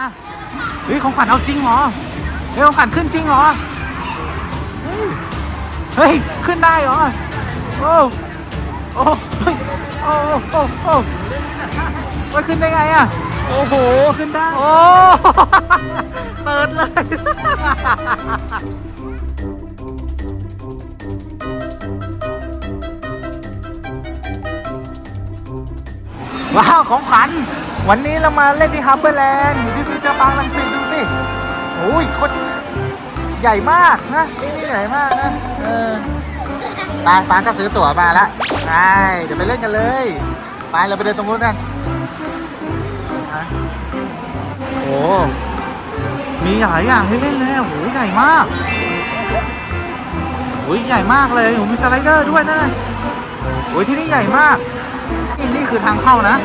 อะเฮ้ยของขวัญเอาจริงเหรอเฮ้ยของขวัญขึ้นจริงเหรอเฮ้ยเฮ้ยขึ้นได้เหรอโอ้โอ้เฮ้ยโอ้โอ้โอ้ว่าขึ้นได้ไงอะโอ้โหขึ้นได้โอ้เปิดเลย ว้าวของขวัญ วันนี้เรามาเล่นที่ฮับเบอร์แลนด์อยู่ที่ฟิวเจอร์พาร์คลังสิตดูสิโอ้ยโคตรใหญ่มากนะนี่นี่ใหญ่มากนะเออปาปาก็ซื้อตั๋วมาแล้วใช่เดี๋ยวไปเล่นกันเลย ไปเราไปเดินตรงนู้นกันโอ้มีหลายอย่างให้เล่นเลยโอ้โหใหญ่มากโอ้ยใหญ่มากเลยโอ้มีสไลเดอร์ด้วยนะโอ้ยที่นี่ใหญ่มากนี่นี่คือทางเข้านะ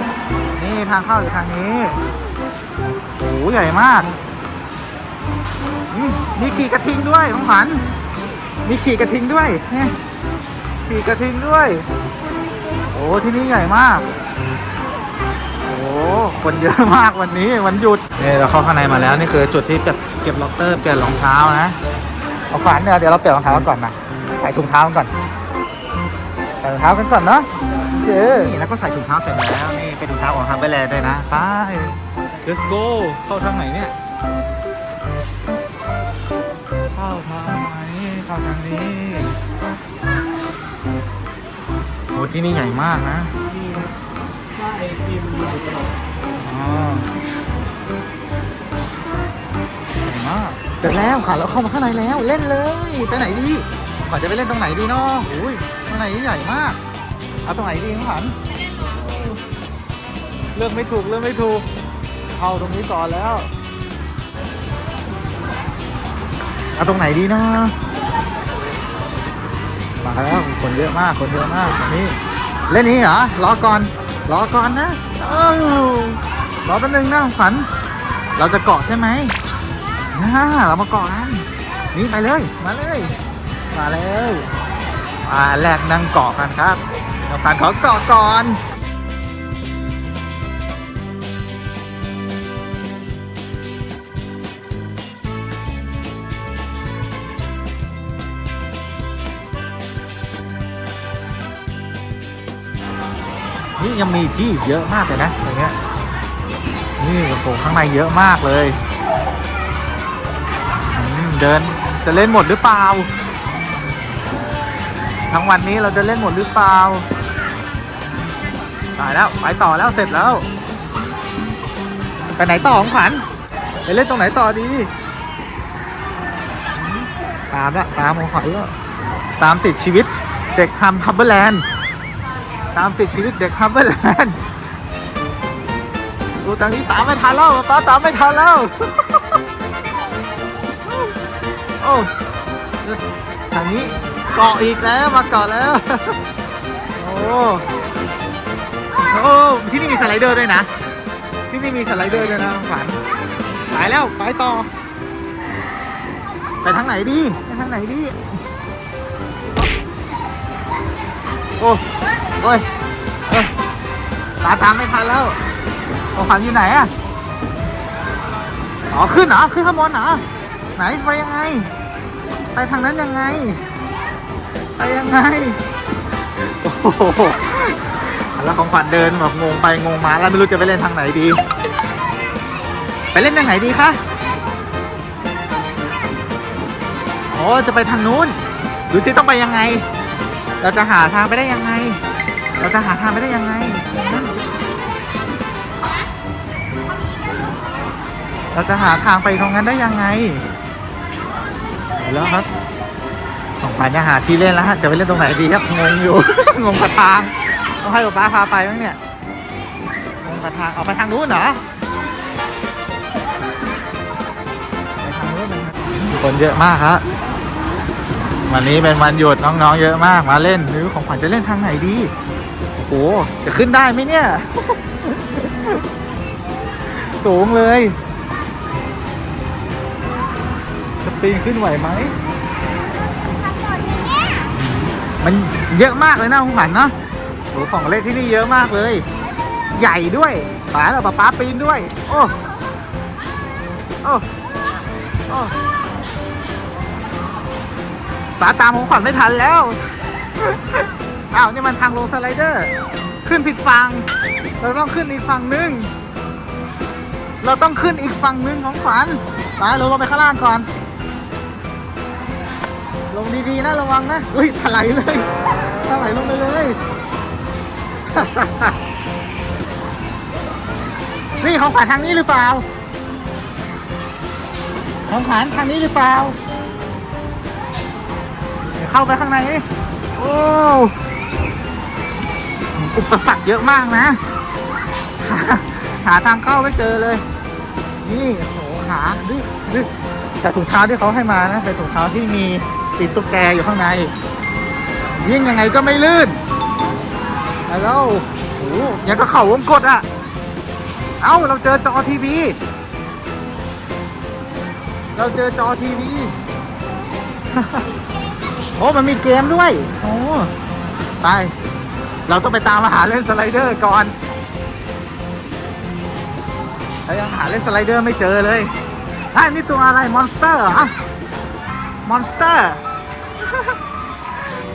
นี่ทางเข้าอยู่ทางนี้โอ้โหใหญ่มากอืมมีขี่กระทิงด้วยของขวัญมีขี่กระทิงด้วยเนี่ยขี่กระทิงด้วย โอ้ที่นี่ใหญ่มาก โอ้คนเยอะมากวันนี้วันหยุดนี่เราเข้าข้างในมาแล้วนี่คือจุดที่เก็บเก็บล็อกเตอร์เปลี่ยนรองเท้านะเอาขวัญเดี๋ยวเดี๋ยวเราเปลี่ยนรองเท้ากันก่อนนะใส่ถุงเท้ากันก่อนใส่รองเท้ากันก่อนเนาะเย้นี่แล้วก็ใส่ถุงเท้าเสร็จแล้วนี่ เป็นถุงเท้าของฮัมเบอร์แลนด์ด้วยนะไป let's go เข้าทางไหนเนี่ย เข้าทางไหนเข้าทางนี้โอ้ที่นี่ใหญ่มากนะอ๋อใหญ่มากเสร็จแล้วค่ะเราเข้ามาข้างในแล้วเล่นเลยไปไหนดีก่อนจะไปเล่นตรงไหนดีเนาะอุ้ยข้างในใหญ่มากเอาตรงไหนดีน้องขัน เลือกไม่ถูกเลือกไม่ถูก เข้าตรงนี้ก่อนแล้วเอาตรงไหนดีเนาะมาแล้วคนเยอะมากคนเยอะมากตรงนี้เล่นนี้เหรอรอก่อนรอก่อนนะเอ้ารอแป๊บนึงนะขวัญเราจะเกาะใช่ไหมอ่าเรามาเกาะกันนี่ไปเลยมาเลยมาแล้วอ่าแรกนั่งเกาะกันครับเราผ่านขอเกาะก่อน นี่ยังมีที่เยอะมากเลยนะตรงเนี้ยนี่โอ้โหข้างในเยอะมากเลยเดินจะเล่นหมดหรือเปล่า ทั้งวันนี้เราจะเล่นหมดหรือเปล่าตายแล้วไปต่อแล้วเสร็จแล้วไปไหนต่อของขวัญไปเล่นตรงไหนต่อดี ตามละตามของขวัญตามติดชีวิตเด็กทำฮับเบอร์แลนด์ ตามติดชีวิตเด็กฮัมเบอร์แลนด์ดูตอนนี้ตามไม่ทันแล้วป้าตามไม่ทันแล้ว โอ้ทางนี้เกาะอีกแล้วมาเกาะแล้ว โอ้โอ้ที่นี่มีสไลเดอร์ด้วยนะ ที่นี่มีสไลเดอร์ด้วยนะขวัญไปแล้วไปต่อ ไปทางไหนดีไปทางไหนดี โอ้ โอ้ยเอ้ยตาตามไม่ทันแล้วของขวัญอยู่ไหนอะอ๋อขึ้นเหรอขึ้นข้างบนเหรอไหนไปยังไง ไปทางนั้นยังไง ไปยังไงโอ้โหแล้วของขวัญเดินแบบงงไปงงมาแล้วไม่รู้จะไปเล่นทางไหนดี ไปเล่นทางไหนดีคะโอ้จะไปทางนู้นดูสิต้องไปยังไง เราจะหาทางไปได้ยังไง เราจะหาทางไปได้ยังไง เราจะหาทางไปตรงนั้นได้ยังไงแล้วครับสองพันจะหาที่เล่นแล้วฮะ จะไปเล่นตรงไหนดีครับ งงอยู่ งงกับทาง ต้องให้ป๊าพาไปมั้งเนี่ย งงกับทางเอาไปทางนู้นเหรอไปทางนู้นนะครับคนเยอะมากครับวันนี้เป็นวันหยุดน้องๆเยอะมากมาเล่นหรือของขวัญจะเล่นทางไหนดี หจะขึ้นได้ไหมเนี่ย สูงเลยจะปีนขึ้นไหวไหม มันเยอะมากเลยนะของขวัญเนาะโอ้โหของเล่นที่นี่เยอะมากเลย ใหญ่ด้วยป๋าเราป๊าป๊าปีนด้วย โอ้ โอ้โอ้สาตามของขวัญไม่ทันแล้ว อ้าวนี่มันทางลงสไลเดอร์ ขึ้นผิดฝั่งเราต้องขึ้นอีกฝั่งหนึง เราต้องขึ้นอีกฝั่งหนึงของขวัญไปเราลงไปข้างล่างก่อน ลงดีๆนะระวังนะอุ้ยถลายเลยถลายลงไปเลยนี่ของขวัญทางนี้หรือเปล่า ของขวัญทางนี้หรือเปล่า เข้าไปข้างใน โอ้ อุปสรรคเยอะมากนะ หาทางเข้าไม่เจอเลย นี่โหหาดึกดึกแต่ถุงเท้าที่เขาให้มานะเป็นถุงเท้าที่มีติดตุ๊กแกอยู่ข้างใน ยิ่งยังไงก็ไม่ลื่นแล้วโอ้โหยังก็เข่าวงกดอะ เอ้าเราเจอจอทีวีเราเจอจอทีวีโอ้มันมีเกมด้วย โอ้ ไป เราต้องไปตามมาหาเล่นสไลเดอร์ก่อนเรายังหาเล่นสไลเดอร์ไม่เจอเลยอะนี่ตัวอะไรมอนสเตอร์เหรอ มอนสเตอร์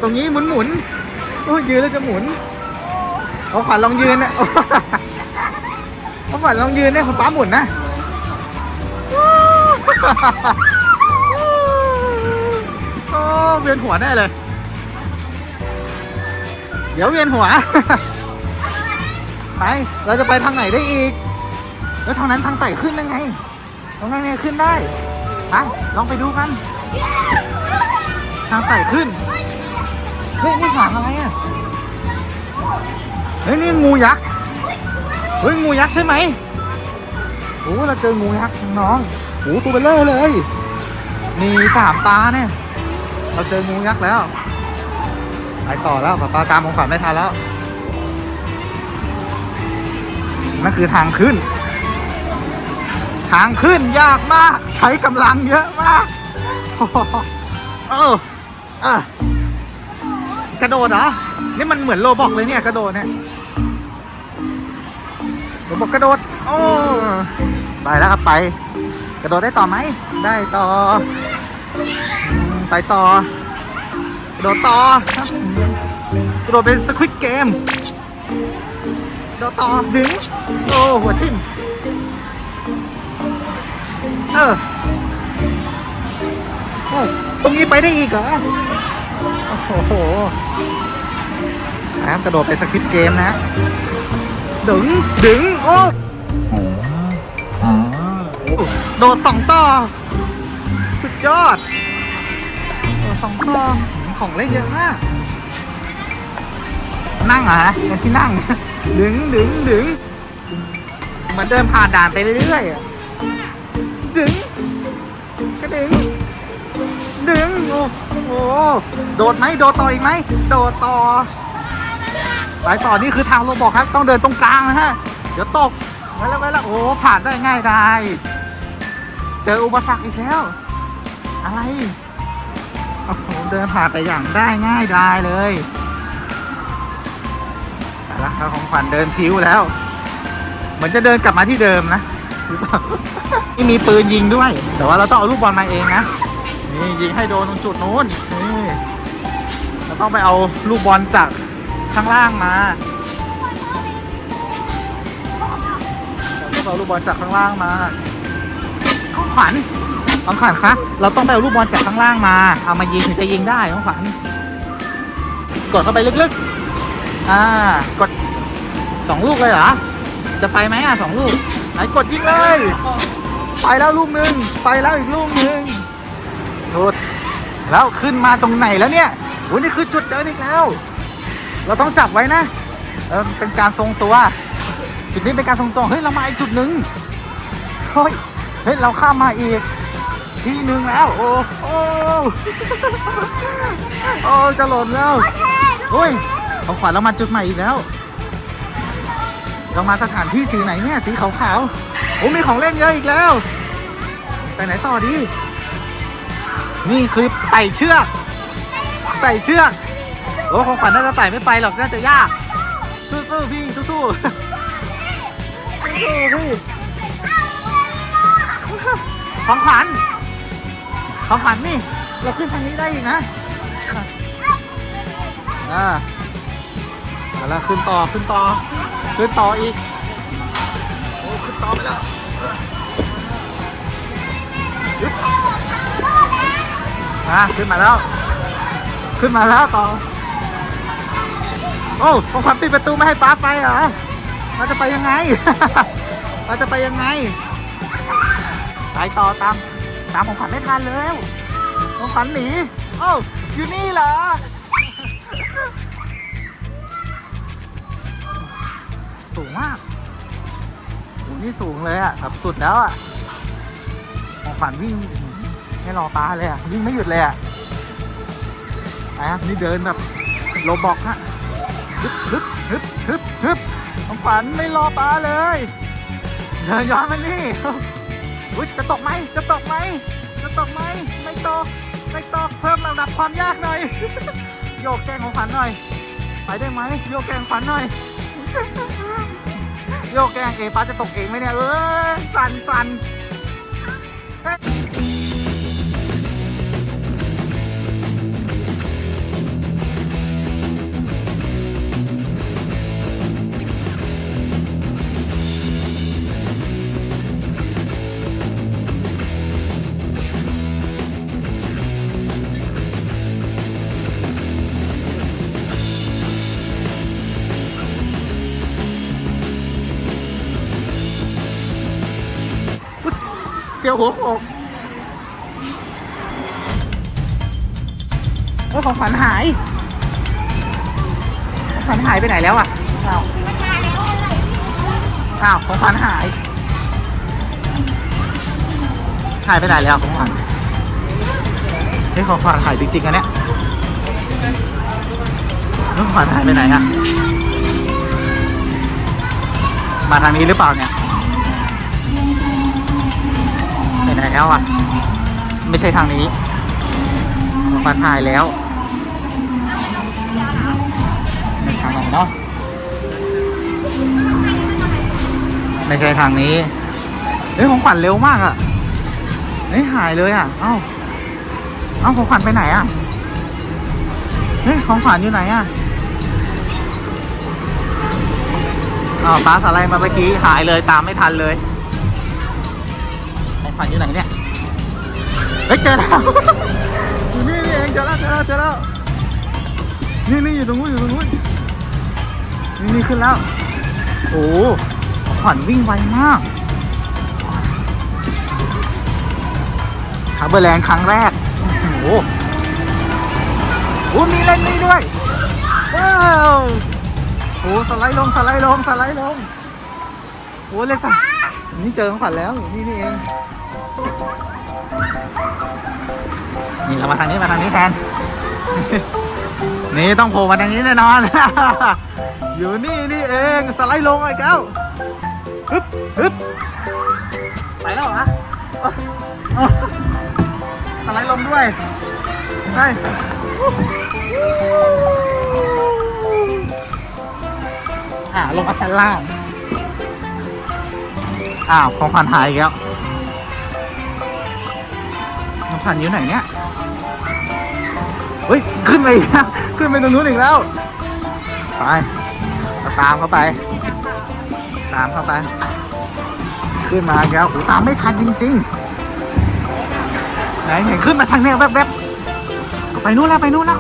ตรงนี้หมุนหมุนๆโอ้ยืนแล้วจะหมุนเอาขวัญลองยืนนะเอาขวัญลองยืนเนี่ยคุณป้าหมุนนะโอ้เวียนหัวแน่เลย เดี๋ยวเวียนหัว ไป เราจะไปทางไหนได้อีก แล้วทางนั้นทางไต่ขึ้นได้ไงตรงนั้นไงขึ้นได้ไปลองไปดูกัน ทางไต่ขึ้น เฮ้ย นี่หางอะไรอะ เฮ้ย นี่งูยักษ์ เฮ้ย งูยักษ์ใช่ไหมโอ้เราเจองูยักษ์น้องโอ้ตัวเบลเลอร์เลย มีสามตาเนี่ย เราเจองูยักษ์แล้ว ไปต่อแล้วป้าป้าตามของขวัญไม่ทันแล้วนั่นคือทางขึ้น ทางขึ้นยากมาก ใช้กำลังเยอะมากโอ้โหเออเออกระโดดเหรอ นี่มันเหมือนโลบอกเลยเนี่ยกระโดดเนี่ยโลบอกกระโดด โอ้ไปแล้วครับไป กระโดดได้ต่อไหม ได้ต่อ ไปต่อ โดดต่อกระโดดเป็นสควิตเกมโดดต่อดึงโอ้หัวทิ่มเออโอ้ตรงนี้ไปได้อีกเหรอโอ้โหนะครับกระโดดไปสควิตเกมนะดึงดึงโอ้โดดสองต่อ สุดยอด โดดสองต่อ ของเล่นเยอะมาก นั่งเหรอฮะเป็นที่นั่ง ดึงดึงดึงเหมือนเดินผ่านด่านไปเรื่อยๆดึงก็ดึง ดึง โอ้โห โดดไหมโดดต่ออีกไหม โดดต่อไปต่อนี่คือทางโรบอกครับ ต้องเดินตรงกลางนะฮะ เดี๋ยวตกไว้แล้วไว้แล้วโอ้ผ่านได้ง่ายได้ เจออุปสรรคอีกแล้ว อะไร โอ้โหเดินผ่านไปอย่างได้ง่ายได้เลยแต่ละของขวัญเดินพิ้วแล้ว เหมือนจะเดินกลับมาที่เดิมนะหรือเปล่านี่มีปืนยิงด้วย แต่ว่าเราต้องเอาลูกบอลมาเองนะนี่ยิงให้โดนตรงจุดนู้นนี่เราต้องไปเอาลูกบอลจากข้างล่างมาเราต้องเอาลูกบอลจากข้างล่างมาของขวัญ ของขวัญคะ เราต้องไปเอาลูกบอลจากข้างล่างมา เอามายิงถึงจะยิงได้ของขวัญ กดเข้าไปลึกๆ อ่า กดสองลูกเลยเหรอ จะไปไหมอะสองลูก ไหนกดยิงเลย ไปแล้วลูกหนึ่งไปแล้วอีกลูกหนึ่งโดดแล้วขึ้นมาตรงไหนแล้วเนี่ยโอ้นี่คือจุดเดินอีกแล้ว เราต้องจับไว้นะเออเป็นการทรงตัว จุดนี้เป็นการทรงตัว เฮ้ย เรามาอีกจุดหนึ่งเฮ้ย เฮ้ย เราข้ามมาอีก ที่หนึ่งแล้ว โอ้โอ้โอ้จะหล่นแล้วโอ้ยของขวัญเรามาจุดใหม่อีกแล้ว เรามาสถานที่สีไหนเนี่ยสีขาวๆโอ้มีของเล่นเยอะอีกแล้วไปไหนต่อดี นี่คือไต่เชือกไต่เชือกโอ้ของขวัญน่าจะไต่ไม่ไปหรอกน่าจะยากสู้ๆพี่สู้ๆสู้ๆพี่ของขวัญ ของขวัญนี่ เราขึ้นทางนี้ได้อีกนะ อ่าเอาละขึ้นต่อขึ้นต่อ ขึ้นต่ออีก โอ้ขึ้นต่อไปแล้วยึดอะขึ้นมาแล้ว ขึ้นมาแล้วต่อ โอ้ของขวัญปิดประตูไม่ให้ป้าไปเหรอเราจะไปยังไง เราจะไปยังไง ไปต่อตาม ตามของขวัญไม่ทันแล้วของขวัญหนีโอ้าอยู่นี่เหรอสูงมากโอ้นี่สูงเลยอะแบบสุดแล้วอะของขวัญวิ่งไม่รอป้าเลยอะวิ่งไม่หยุดเลยอะไปครับนี่เดินแบบโลบอกฮะฮึบฮึบฮึบฮึบฮึบของขวัญไม่รอป้าเลยเดินย้อนมานี่ อุ้ยจะตกไหมจะตกไหมจะตกไหมไม่ตกไม่ตกเพิ่มระดับความยากหน่อย โยกแกงของขวัญหน่อย ไปได้ไหมโยกแกงขวัญหน่อย โยกแกงเอป้าจะตกเองไหมเนี่ยเออสั่นสั่น เสียวหัวโขกโอ้ยของขวัญหายของขวัญหายไปไหนแล้วอะอ้าวอ้าวของขวัญหาย หายไปไหนแล้วของขวัญเฮ้ยของขวัญหายจริงๆอันเนี้ยของขวัญหายไปไหนอะมาทางนี้หรือเปล่าเนี่ย แล้วอะ ไม่ใช่ทางนี้มาถ่ายแล้วทางไหนเนาะไม่ใช่ทางนี้เฮ้ยของขวัญเร็วมากอะเฮ้ยหายเลยอะ เอ้าเอ้าของขวัญไปไหนอะเฮ้ยของขวัญอยู่ไหนอะอ้าวป้าสไลด์มาเมื่อกี้หายเลยตามไม่ทันเลย ขวัญอยู่ไหนเนี่ย เฮ้ยเจอแล้ว อยู่นี่นี่เองเจอแล้วเจอแล้วเจอแล้ว นี่นี่อยู่ตรงนู้นอยู่ตรงนู้น นี่นี่ขึ้นแล้ว โอ้โหขวัญวิ่งไวมากฮาร์เบอร์แลนด์ครั้งแรก โอ้โหโอ้มีเล่นนี่ด้วยว้าวโอ้สไลด์ลงสไลด์ลงสไลด์ลงโอ้เลยสั นี่เจอของขวัญแล้วอยู่นี่นี่เอง นี่เรามาทางนี้มาทางนี้แทน นี่ต้องโผล่มาทางนี้แน่นอน อยู่นี่นี่เองสไลด์ลงไอ้แก้วฮึบฮึบไปแล้วเหรอเอาเอาสไลด์ลงด้วยไปอ่าลงมาชั้นล่าง อ้าว ของขวัญหายอีกแล้วน้องขวัญอยู่ไหนเนี่ย เฮ้ย ขึ้นไปอีกแล้วขึ้นไปตรงนู้นอีกแล้ว ไปเราตามเข้าไป ตามเข้าไป ขึ้นมาอีกแล้วโอ้ตามไม่ทันจริง ๆ ไหนไหนขึ้นมาทางเนี้ยแวบๆไปนู้นแล้วไปนู้นแล้ว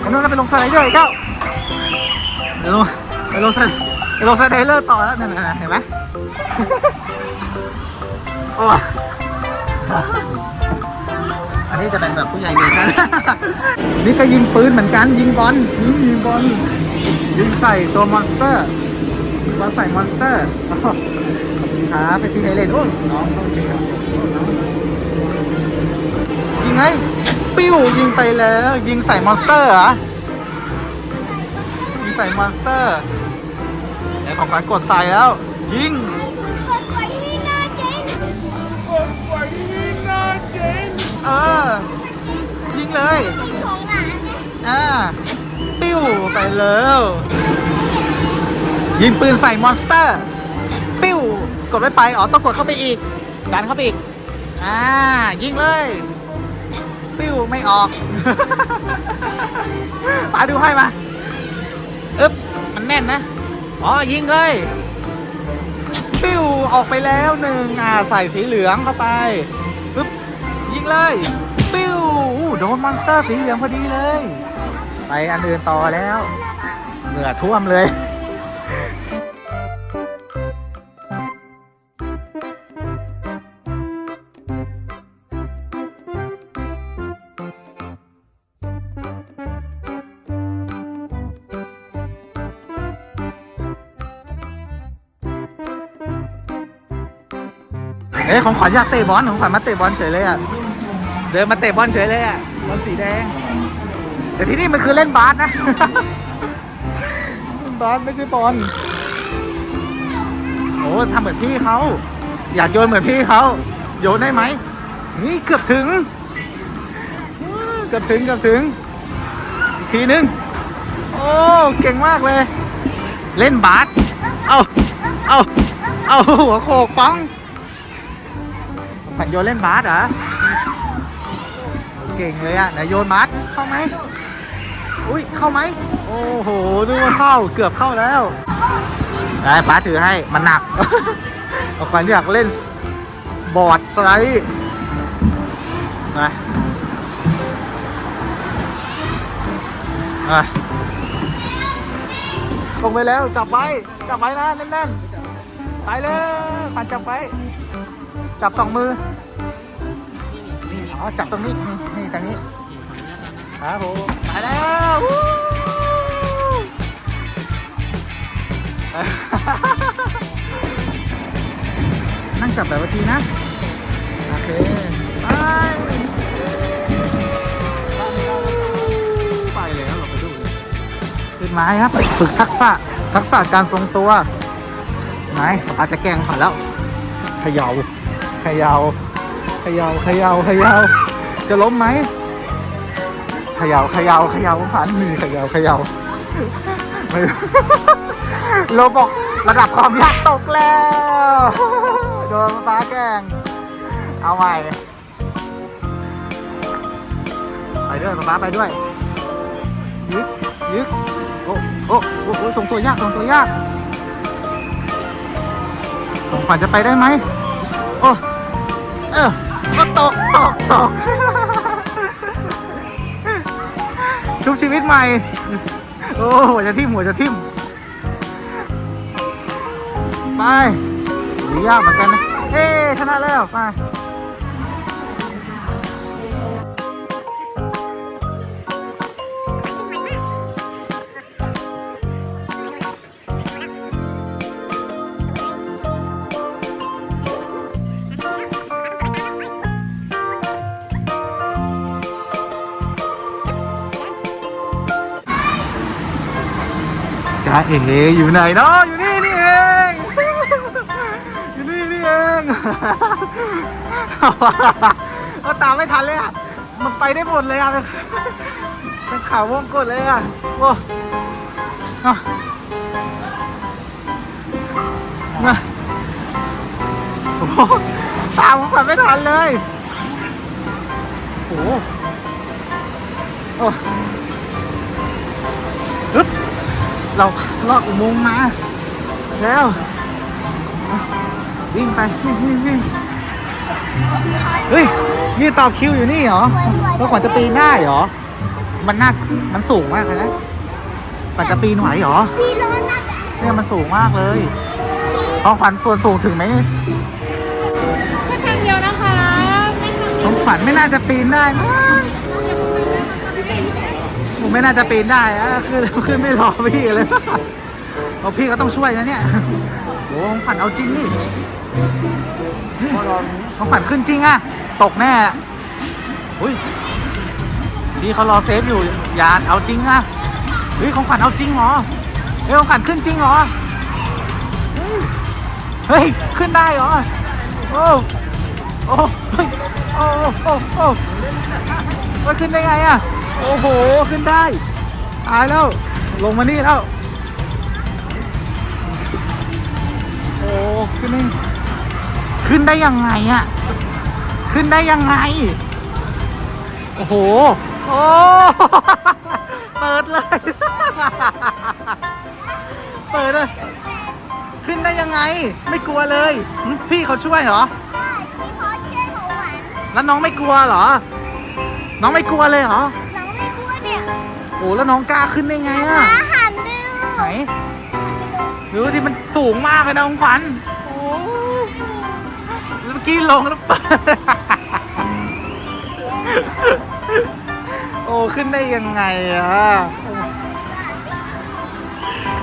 ไปนู้นแล้วไปลงสไลเดอร์อีกแล้วไปลงไปลงสไลไปลงสไลเดอร์ต่อแล้วนั่นๆเห็นไหม โอ้อันนี้จะเป็นแบบผู้ใหญ่เหมือนกัน นี่ก็ยิงปืนเหมือนกัน ยิงบอลยิงยิงบอลยิงใส่ตัวมอนสเตอร์บอลใส่มอนสเตอร์อ้าวขอบคุณครับเป็นพี่ไทยเล่นโอ้ยน้องเริงยิงไง ปิ้วยิงไปแล้ว ยิงใส่มอนสเตอร์เหรอ ยิงใส่มอนสเตอร์ไอ้ของการกดใส่แล้ว ยิง ไปแล้วยิงปืนใส่มอนสเตอร์ ปิ้ว กดไม่ไป อ๋อ ต้องกดเข้าไปอีก ดันเข้าไปอีก อ่า ยิงเลย ปิ้ว ไม่ออกป๋าดูให้มาอึ๊บ มันแน่นนะ อ๋อ ยิงเลย ปิ้ว ออกไปแล้วหนึ่งอ่า ใส่สีเหลืองเข้าไปปึ๊บ ยิงเลย ปิ้ว โดนมอนสเตอร์สีเหลืองพอดีเลย ไปอันอื่นต่อแล้ว เหงื่อท่วมเลยเอ้ยของขวัญอยากเตะบอลของขวัญมาเตะบอลเฉยเลยอะ เดินมาเตะบอลเฉยเลยอะบอลสีแดง แต่ที่นี่มันคือเล่นบาสนะ บาสไม่ใช่บอลโอ้ทำเหมือนพี่เขาอยากโยนเหมือนพี่เขาโยนได้ไหมนี่เกือบถึงอื้อเกือบถึงเกือบถึงอีกทีนึง โอ้เก่งมากเลย เล่นบาสเอาเอาเอาหัวโขกปังผันโยนเล่นบาสเหรอเก่งเลยอะไหนโยนบาสเข้าไหม อุ้ยเข้าไหมโอ้โหดูมันเข้าเกือบเข้าแล้วไอ้ป้าถือให้มันหนักเอาขวัญอยากเล่นบอร์ดสไลด์มาอะลงไปแล้วจับไว้ จับไว้นะแน่นๆ ไปเลยปันจับไว้ จับสองมือนี่อ๋อจับตรงนี้ นี่นี่ตรงนี้ ครับผมไปแล้วนั่งจับแบบวันทีนะ โอเค ไป ไปแล้วเราไปดูขึ้นไม้ครับ ฝึกทักษะ ทักษะการทรงตัว ไหนอาจจะแกงผ่านแล้วเขยา่าเขยา่าเขยา่าเขยา่าเขยา่าจะล้มไหม ขย่าเขย่าเขย่าผ่านมือเขย่าเขย่าไม่เราบอกระดับความยากตกแล้วโดนฟ้าแกงเอาใหม่ไปด้วยป๊าไปด้วยยึกยึกโอ้โอ้โอ้โอ้ส่งตัวยากส่งตัวยากของขวัญจะไปได้ไหมโอ้เออก็ตกตกตก ชุบชีวิตใหม่ โอ้หัวจะทิ่มหัวจะทิ่ม ไปหยากเหมือนกันนะ เอ๊ชนะแล้ว ไป จ้าเอ๋อยู่ไหนเนาะอยู่นี่นี่เองอยู่นี่นี่เองก็ตามไม่ทันเลยอะมันไปได้หมดเลยอะเป็นเป็นข่าววงกดเลยอะโอ้อะมาโอ้โหตามผมไม่ทันเลยโอ้โหโอ้ เราลอดอุโมงค์มา แล้วอะวิ่งไปวิ่งวิ่งวิ่งเฮ้ยยืนต่อคิวอยู่นี่เหรอแล้วกว่าจะปีนได้เหรอ มันน่ามันสูงมากเลยนะกว่าจะปีนไหวเหรอพี่ร้อนนะเนี่ยมันสูงมากเลยของขวัญส่วนสูงถึงไหมแค่ทางเดียวนะคะของขวัญไม่น่าจะปีนได้มั้ง ผมไม่น่าจะปีนได้อะคือคือไม่รอพี่เลยเอาพี่ก็ต้องช่วยนะเนี่ยโอ้ของขวัญเอาจริงนี่ของขวัญขึ้นจริงอะตกแน่อุ้ยพี่เขารอเซฟอยู่ย่าเอาจริงอะเฮ้ยของขวัญเอาจริงเหรอเฮ้ยของขวัญขึ้นจริงเหรอเฮ้ยขึ้นได้เหรอโอ้โอ้เฮ้ยโอ้โอ้โอ้ขึ้นได้ไงอะ โอ้โห ขึ้นได้ ตายแล้ว ลงมานี่แล้ว โอ้ ขึ้นได้ขึ้นได้ยังไงอะขึ้นได้ยังไง โอ้โห โอ้ เปิดเลย เปิดเลย ขึ้นได้ยังไง ไม่กลัวเลยหึพี่เขาช่วยเหรอพี่พอเชื่อหนูหวานแล้วน้องไม่กลัวเหรอ น้องไม่กลัวเลยเหรอ โอ้แล้วน้องกล้าขึ้นได้ไงอะอาหันดูไหนดูที่มันสูงมากเลยนะของขวัญโอ้แล้วเมื่อกี้ลงแล้วเปิดโอ้ขึ้นได้ยังไงอะ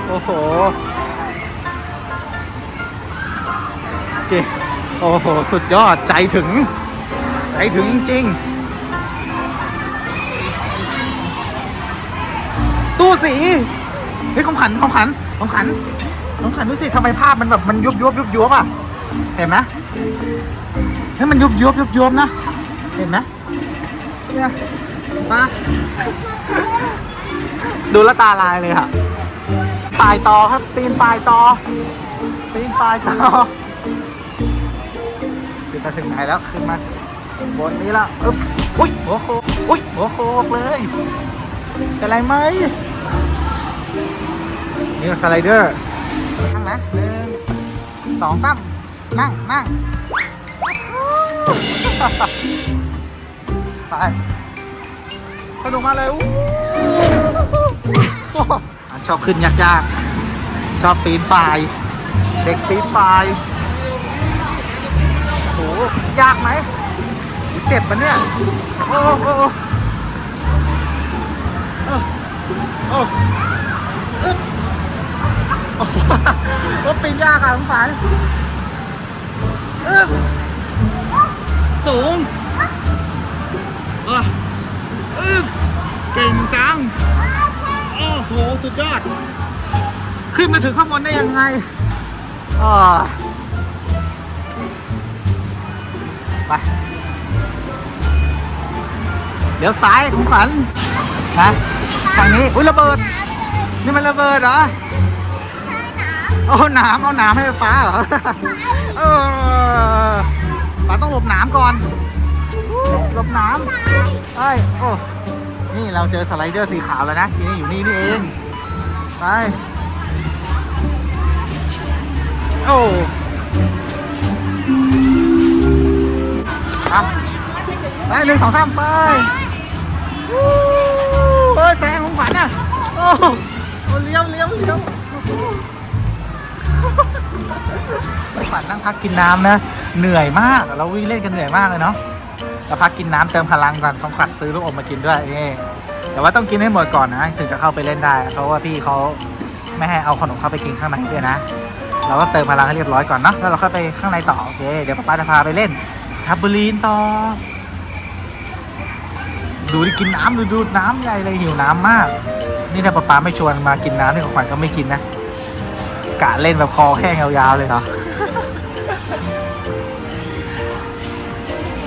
โอ้โหเก่งโอ้โห สุดยอดใจถึง ใจถึงจริง ตู้สีเฮ้ยของขันของขันของขันของขันดูสิทำไมภาพมันแบบมันยุบยุบยุบยุบอะ เห็นไหมเฮ้มันยุบยุบยุบยุบนะ เห็นไหมเนี่ยมาดูละตาลายเลยค่ะปลายต่อครับปีนปลายต่อปีนปลายต่อขึ้นมาถึงไหนแล้วขึ้นมาบนนี้แล้วอึ๊บอุ้ยหัวโคอุ้ยหัวโคกเลยเป็นไรไหม นี่สไลเดอร์นั่งนะหนึ่งสองสามนั่งนั่งไปสนุกมากเลยอู้หูอะชอบขึ้นยากๆ ชอบปีนป่าย เด็กปีนป่ายโหยากไหมเจ็บมันเนี่ย โอ้โอ้โอ้ โอ้โอ้โหรถปีนยากอะคุณฝันอึ๊บสูงอะอึ๊บเก่งจัง โอ้โห สุดยอด ขึ้นมาถึงข้างบนได้ยังไงอ่าไปเดี๋ยวซ้ายคุณขวัญนะทางนี้ อุ้ยระเบิด นี่มันระเบิดเหรอโอ้หนามเอาหนามให้ฟ้าเหรอ เออฟ้าต้องหลบหนามก่อน หลบหนามเอ้ยโอ้ นี่เราเจอสไลเดอร์สีขาวแล้วนะนี่อยู่นี่นี่เอง ไป โอ้อะไปหนึ่งสองสามไปวู้เอ้ยแซงของขวัญอะ โอ้ โอ้เลี้ยวเลี้ยวเลี้ยวฝันนั่งพักกินน้ำนะ เหนื่อยมาก เราวิ่งเล่นกันเหนื่อยมากเลยเนาะเราพักกินน้ำเติมพลังก่อนต้องขัดซื้อลูกอมมากินด้วยนี่แต่ว่าต้องกินให้หมดก่อนนะ ถึงจะเข้าไปเล่นได้ เพราะว่าพี่เขาไม่ให้เอาขนมเข้าไปกินข้างในด้วยนะ เราก็เติมพลังให้เรียบร้อยก่อนเนาะ แล้วเราค่อยไปข้างในต่อ โอเค เดี๋ยวป้าจะพาไปเล่นทับบูลีนต่อ ดูดิกินน้ำดูดูน้ำใหญ่เลยหิวน้ำมาก นี่ถ้าป้าป๊าไม่ชวนมากินน้ำนี่ของขวัญก็ไม่กินนะกะเล่นแบบคอแห้งยาวๆเลยเหรอ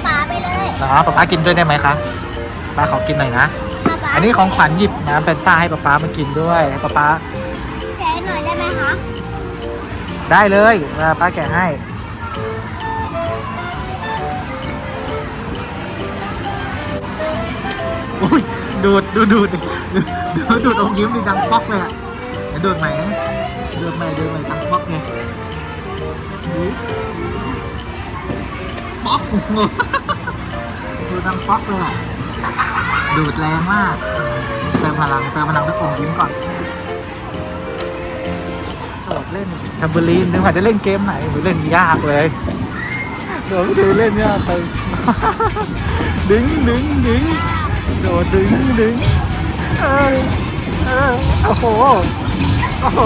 ป๋าไปเลยเหรอป๊าป๊ากินด้วยได้ไหมคะป๊าขอกินหน่อยนะป๋าป๋าอันนี้ของขวัญหยิบน้ำเป็นต้าให้ป๊าป๊ามากินด้วยป๊าป๊าแกะหน่อยได้ไหมคะ ได้เลยมาป้าแกะให้ ดูดดูดูดดูดดูดอมยิ้มดิดังป๊อกเลยอะเดี๋ยวดูดใหม่นะดูดใหม่ดูดใหม่ดังป๊อกเลยดูป๊อกดูดังป๊อกเลยอะดูดแรงมากเติมพลังเติมพลังด้วยอมยิ้มก่อนโดดเล่นแทมเบอรีนนึกว่าจะเล่นเกมไหนหรือเล่นยากเลยโดดไม่ได้เล่นยากไปดึงดึงดึง โดดดึงดึงเออเออโอ้โหโอ้โห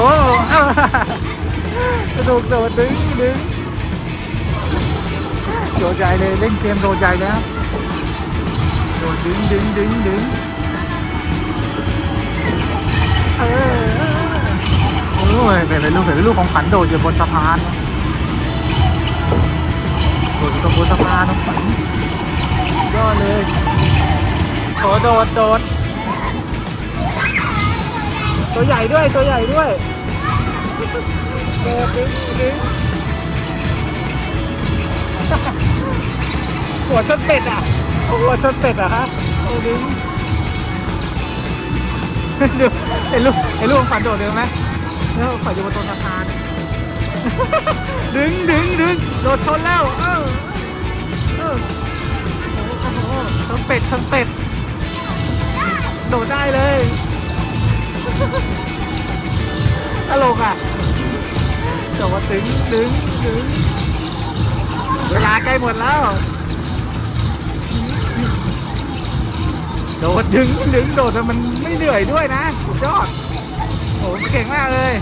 กระโดดโดดดึงดึงโดดใหญ่เลยเล่นเกมโดดใหญ่แล้วโดดดึงดึงดึงดึงเออโอ้ยเป็นเป็นลูกเป็นลูกของขวัญโดดอยู่บนสะพานโดดอยู่ตรงบนสะพานน้องขวัญยอดเลย โอ้โดดโดด ตัวใหญ่ด้วยตัวใหญ่ด้วยโดดดึงดึงโอ้หัวชนเป็ดอะโอ้หัวชนเป็ดอะฮะโอ้ดึงดูเห็นลูกเห็นลูกของฝันโดดเร็วไหมแล้วฝันอยู่บนต้นสะพานดึงดึงดึงโดดชนแล้ว เออเออโอ้โหชนเป็ดชนเป็ดโดดได้เลยตลกอะโดดดึงดึงดึงเวลาใกล้หมดแล้ว โดดดึงดึงโดดแต่มันไม่เหนื่อยด้วยนะสุดยอดโอ้โหเก่งมากเลย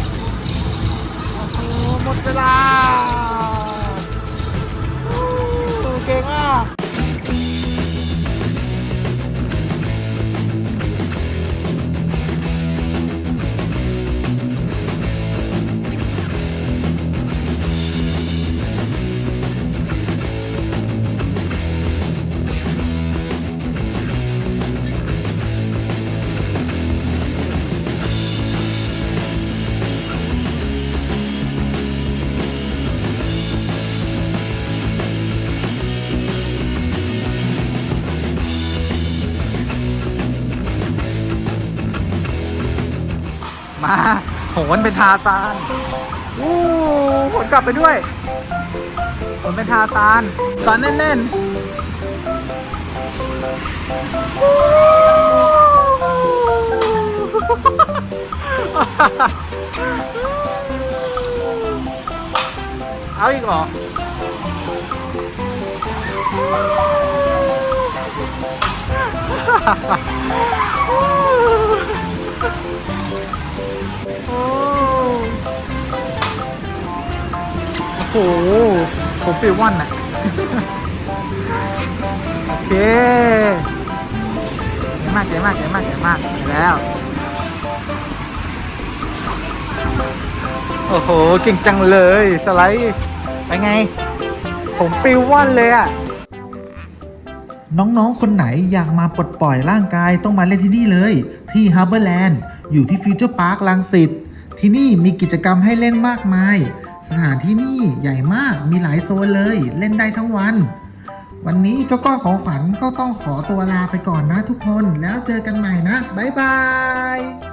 โอ้โหหมดเวลาโอ้โหเก่งมาก โหนเป็นทาซานอู้โหนกลับไปด้วยโหนเป็นทาซานสอนแน่นๆ เอาอีกเหรอ โหผมปีวันน่ะโอเคเก่งมากเก่งมากเก่งมากเก่งมากแล้ว โอ้โห เก่งจังเลย สไลด์ไปไง ผมปิวว่อนเลยอะน้อง ๆ คนไหนอยากมาปลดปล่อยร่างกายต้องมาเล่นที่นี่เลย ที่ Harborland อยู่ที่ฟิวเจอร์พาร์คลังสิตที่นี่มีกิจกรรมให้เล่นมากมาย สถานที่นี่ใหญ่มากมีหลายโซนเลยเล่นได้ทั้งวัน วันนี้เจ้าก้อนของขวัญก็ต้องขอตัวลาไปก่อนนะทุกคนแล้วเจอกันใหม่นะ บ๊ายบาย